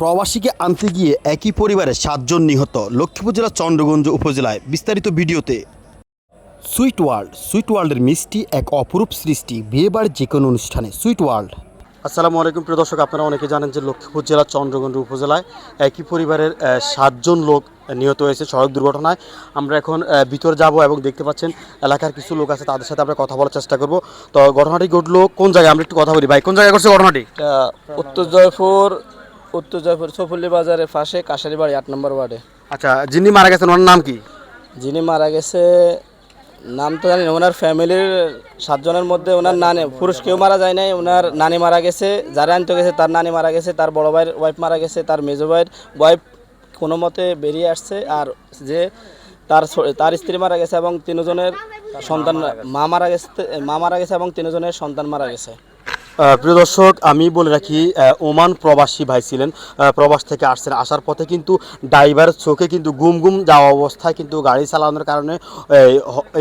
প্রবাসীকে আনতে গিয়ে একই পরিবারের সাতজন নিহত। লক্ষ্মীপুর জেলার চন্দ্রগঞ্জ উপজেলায় বিস্তারিত ভিডিওতে। সুইট ওয়ার্ল্ড সুইট ওয়ার্ল্ডের মিষ্টি এক অপরূপ সৃষ্টি বিয়েবার যে কোনো অনুষ্ঠানে সুইট ওয়ার্ল্ড। আসসালামু আলাইকুম প্রিয় দর্শক আপনারা অনেকে জানেন যে লক্ষ্মীপুর জেলার চন্দ্রগঞ্জ উপজেলায় একই পরিবারের সাতজন লোক নিহত হয়েছে সড়ক দুর্ঘটনায়। আমরা এখন ভিতরে যাব এবং দেখতে পাচ্ছেন এলাকার কিছু লোক আছে তাদের সাথে আমরা কথা বলার চেষ্টা করব। তো ঘটনাটি ঘটলো কোন জায়গায়? আমরা একটু কথা বলি। ভাই কোন জায়গায় ঘটছে ঘটনাটি? উত্তর জয়পুর উত্তর জয়পুর সফুল্লি বাজারের পাশে কাশারি বাড়ি আট নম্বর ওয়ার্ডে। আচ্ছা যিনি মারা গেছেন ওনার নাম কি? যিনি মারা গেছে নাম তো জানি না ওনার ফ্যামিলির সাতজনের মধ্যে ওনার নানি পুরুষ কেউ মারা যায় নাই ওনার নানি মারা গেছে যারা আনতে গেছে তার নানি মারা গেছে তার বড় ভাইয়ের ওয়াইফ মারা গেছে তার মেজো ভাইয়ের ওয়াইফ কোনো মতে বেরিয়ে আসছে আর যে তার তার স্ত্রী মারা গেছে এবং তিনজনের সন্তান মা মারা গেছে মা মারা গেছে এবং তিনজনের সন্তান মারা গেছে। প্রিয় দর্শক, আমি বলে রাখি ওমান প্রবাসী ভাই ছিলেন। প্রবাস থেকে আসছেন। আসার পথে কিন্তু ড্রাইভারের চোখে কিন্তু গুম গুম যাওয়া অবস্থায় কিন্তু গাড়ি চালানোর কারণে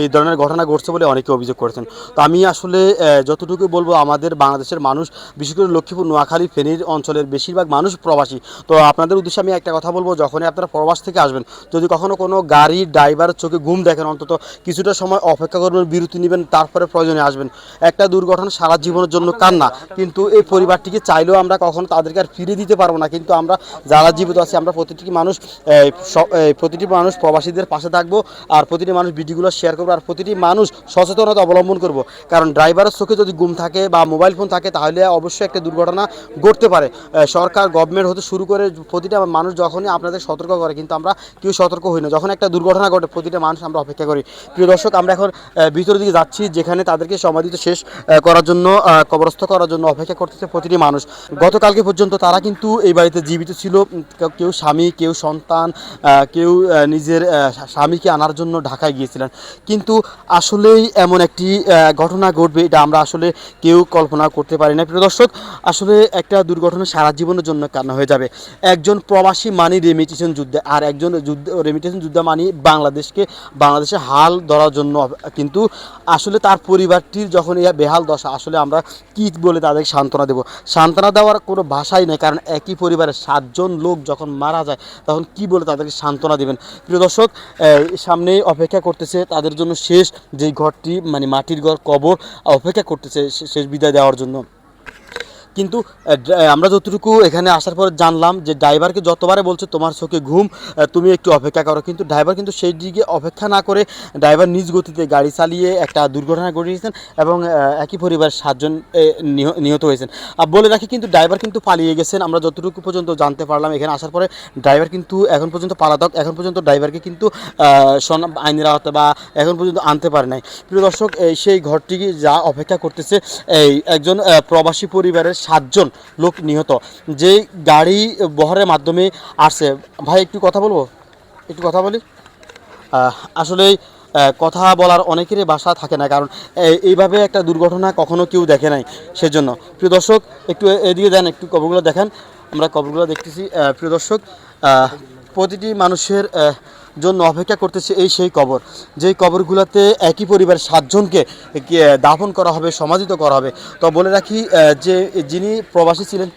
এই ধরনের ঘটনা ঘটছে বলে অনেকে অভিযোগ করেছেন। তো আমি আসলে যতটুকু বলব, আমাদের বাংলাদেশের মানুষ, বিশেষ করে লক্ষ্মীপুর, নোয়াখালী, ফেনীর অঞ্চলের বেশিরভাগ মানুষ প্রবাসী। তো আপনাদের উদ্দেশ্যে আমি একটা কথা বলব, যখনই আপনারা প্রবাস থেকে আসবেন, যদি কখনো কোনো গাড়ি ড্রাইভারের চোখে ঘুম দেখেন, অন্তত কিছুটা সময় অপেক্ষা করবেন, বিরতি নেবেন, তারপরে প্রয়োজনে আসবেন। একটা দুর্ঘটনা সারা জীবনের জন্য কান্না। কিন্তু এই পরিবারটিকে চাইলেও আমরা কখনো তাদেরকে আর ফিরে দিতে পারব না। কিন্তু আমরা যারা জীবিত আছি, আমরা প্রতিটি মানুষ প্রতিটি মানুষ প্রবাসীদের পাশে থাকব আর প্রতিটি মানুষ ভিডিওগুলো শেয়ার করব আর প্রতিটি মানুষ সচেতনতা অবলম্বন করব। কারণ ড্রাইভারের চোখে যদি গুম থাকে বা মোবাইল ফোন থাকে, তাহলে অবশ্যই একটা দুর্ঘটনা ঘটতে পারে। সরকার গভর্নমেন্ট হতে শুরু করে প্রতিটা মানুষ যখনই আপনাদের সতর্ক করে, কিন্তু আমরা কেউ সতর্ক হই না। যখন একটা দুর্ঘটনা ঘটে, প্রতিটা মানুষ আমরা অপেক্ষা করি। প্রিয় দর্শক, আমরা এখন ভিতরের দিকে যাচ্ছি, যেখানে তাদেরকে সমাধিত শেষ করার জন্য কবরস্থ করার জন্য অপেক্ষা করতেছে প্রতিটি মানুষ। গতকালকে পর্যন্ত তারা কিন্তু এই বাড়িতে জীবিত ছিল। কেউ- স্বামী, কেউ সন্তান কেউ নিজের স্বামীকে আনার জন্য ঢাকায় গিয়েছিলেন। কিন্তু আসলেই এমন একটি ঘটনা ঘটবে, এটা আমরা আসলে কেউ কল্পনা করতে পারি না। প্রিয় দর্শক, আসলে একটা দুর্ঘটনা সারা জীবনের জন্য কান্না হয়ে যাবে। একজন প্রবাসী মানি রেমিটেশন যুদ্ধে আর একজন যুদ্ধ, রেমিটেশন যুদ্ধ মানি বাংলাদেশকে, বাংলাদেশে হাল ধরার জন্য কিন্তু আসলে তার পরিবারটির যখন এই বেহাল দশা, আসলে আমরা কি বলে তাদেরকে সান্ত্বনা দেবো। সান্ত্বনা দেওয়ার কোনো ভাষাই নেই, কারণ একই পরিবারের সাতজন লোক যখন মারা যায়, তখন কি বলে তাদেরকে সান্ত্বনা দেবেন? প্রিয় দর্শক সামনেই অপেক্ষা করতেছে তাদের জন্য শেষ যেই ঘরটি মানে মাটির ঘর কবর, অপেক্ষা করতেছে শেষ বিদায় দেওয়ার জন্য। কিন্তু আমরা যতটুকু এখানে আসার পর জানলাম যে ড্রাইভারকে যতবারে বলছে তোমার চোখে ঘুম তুমি একটু অপেক্ষা করো। কিন্তু ড্রাইভার কিন্তু সেই দিকে অপেক্ষা না করে ড্রাইভার নিজ গতিতে গাড়ি চালিয়ে একটা দুর্ঘটনা ঘটিয়েছেন এবং একই পরিবারের সাতজন নিহত হয়েছেন। আর বলে রাখি কিন্তু ড্রাইভার কিন্তু পালিয়ে গেছেন। আমরা যতটুকু পর্যন্ত জানতে পারলাম এখানে আসার পরে ড্রাইভার কিন্তু এখন পর্যন্ত পালাতক, এখন পর্যন্ত ড্রাইভারকে কিন্তু আইনের আওতা বা এখন পর্যন্ত আনতে পারে নাই। প্রিয় দর্শক, এই সেই ঘরটি যা অপেক্ষা করতেছে, এই একজন প্রবাসী পরিবারের সাতজন লোক নিহত। যে গাড়ি বহরের মাধ্যমে আসছে, ভাই একটু কথা বলব? একটু কথা বলি? আসলে কথা বলার অনেকেরই বাসা থাকে না, কারণ এইভাবে একটা দুর্ঘটনা কখনো কেউ দেখে নাই সেজন্য। প্রিয় দর্শক, একটু এদিকে দেন একটু কবরগুলো দেখেন। আমরা কবরগুলো দেখতেছি। প্রিয় দর্শক প্রতিটি মানুষের জন্য অপেক্ষা করতেছে এই সেই কবর। যেই কবরগুলোতে একই পরিবারের সাতজনকে দাফন করা হবে, সমাধিত করা হবে। তো বলে রাখি যে যিনি প্রবাসী ছিলেন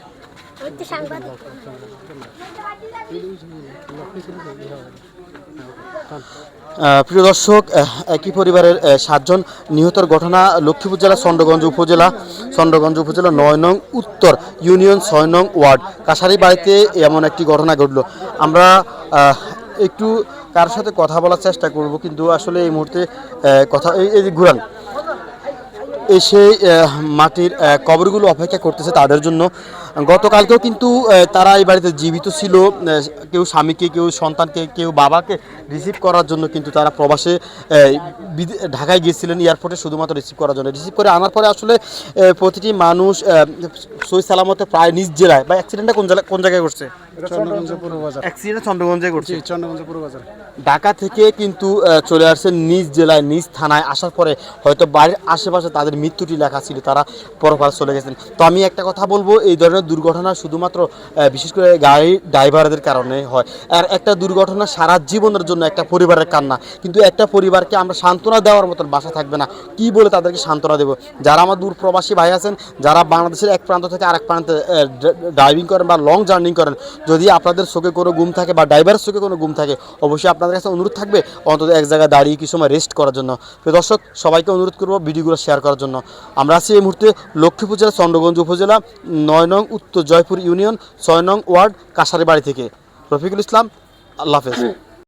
প্রিয় দর্শক একই পরিবারের সাতজন নিহতর ঘটনা লক্ষ্মীপুর জেলা, চন্দ্রগঞ্জ উপজেলা চন্দ্রগঞ্জ উপজেলা, নয় নং উত্তর ইউনিয়ন, ছয় নং ওয়ার্ড। কাছারি বাড়িতে এমন একটি ঘটনা ঘটলো। আমরা একটু কার সাথে কথা বলার চেষ্টা করব, কিন্তু আসলে এই মুহূর্তে কথা, এই এই যে ঘুরান এসে মাটির কবরগুলো অপেক্ষা করতেছে তাদের জন্য। গতকালকেও কিন্তু তারা এই বাড়িতে জীবিত ছিল। কেউ স্বামীকে কেউ সন্তানকে কেউ বাবাকে রিসিভ করার জন্য কিন্তু তারা প্রবাসে ঢাকায় গিয়েছিলেন এয়ারপোর্টে শুধুমাত্র রিসিভ করার জন্য। রিসিভ করে আনার পরে আসলে প্রতিটি মানুষ সই সালামতে প্রায় নিজ জেলায় বা অ্যাক্সিডেন্টটা কোন জায়গায় কোন জায়গায় অ্যাক্সিডেন্ট চন্দ্রগঞ্জে চন্দ্রগঞ্জ বাজার। ঢাকা থেকে কিন্তু চলে আসছেন নিজ জেলায় নিজ থানায়। আসার পরে হয়তো বাড়ির আশেপাশে তাদের মৃত্যুটি লেখা ছিল তারা পরপার চলে গেছেন। তো আমি একটা কথা বলব এই ধরনের দুর্ঘটনা শুধুমাত্র বিশেষ করে গাড়ি ড্রাইভারদের কারণে হয়। আর একটা দুর্ঘটনা সারা জীবনের জন্য একটা পরিবারের কান্না। কিন্তু একটা পরিবারকে আমরা সান্ত্বনা দেওয়ার মতন বাসা থাকবে না। কি বলে তাদেরকে সান্ত্বনা দেবো? যারা আমার দূর প্রবাসী ভাই আছেন, যারা বাংলাদেশের এক প্রান্ত থেকে আরেক প্রান্তে ড্রাইভিং করেন বা লং জার্নি করেন, যদি আপনাদের চোখে কোনো গুম থাকে বা ড্রাইভারের চোখে কোনো গুম থাকে, অবশ্যই আপনাদের কাছে অনুরোধ থাকবে অন্তত এক জায়গায় দাঁড়িয়ে কিছু সময় রেস্ট করার জন্য। তো দর্শক, সবাইকে অনুরোধ করব ভিডিওগুলো শেয়ার করার জন্য। আমরা আছি এই মুহূর্তে লক্ষ্মীপুর জেলা, চন্দ্রগঞ্জ উপজেলা, নয় নং উত্তর জয়পুর ইউনিয়ন ছয় নং ওয়ার্ড কাশারি বাড়ি থেকে। রফিকুল ইসলাম আল্লাহ হাফেজ।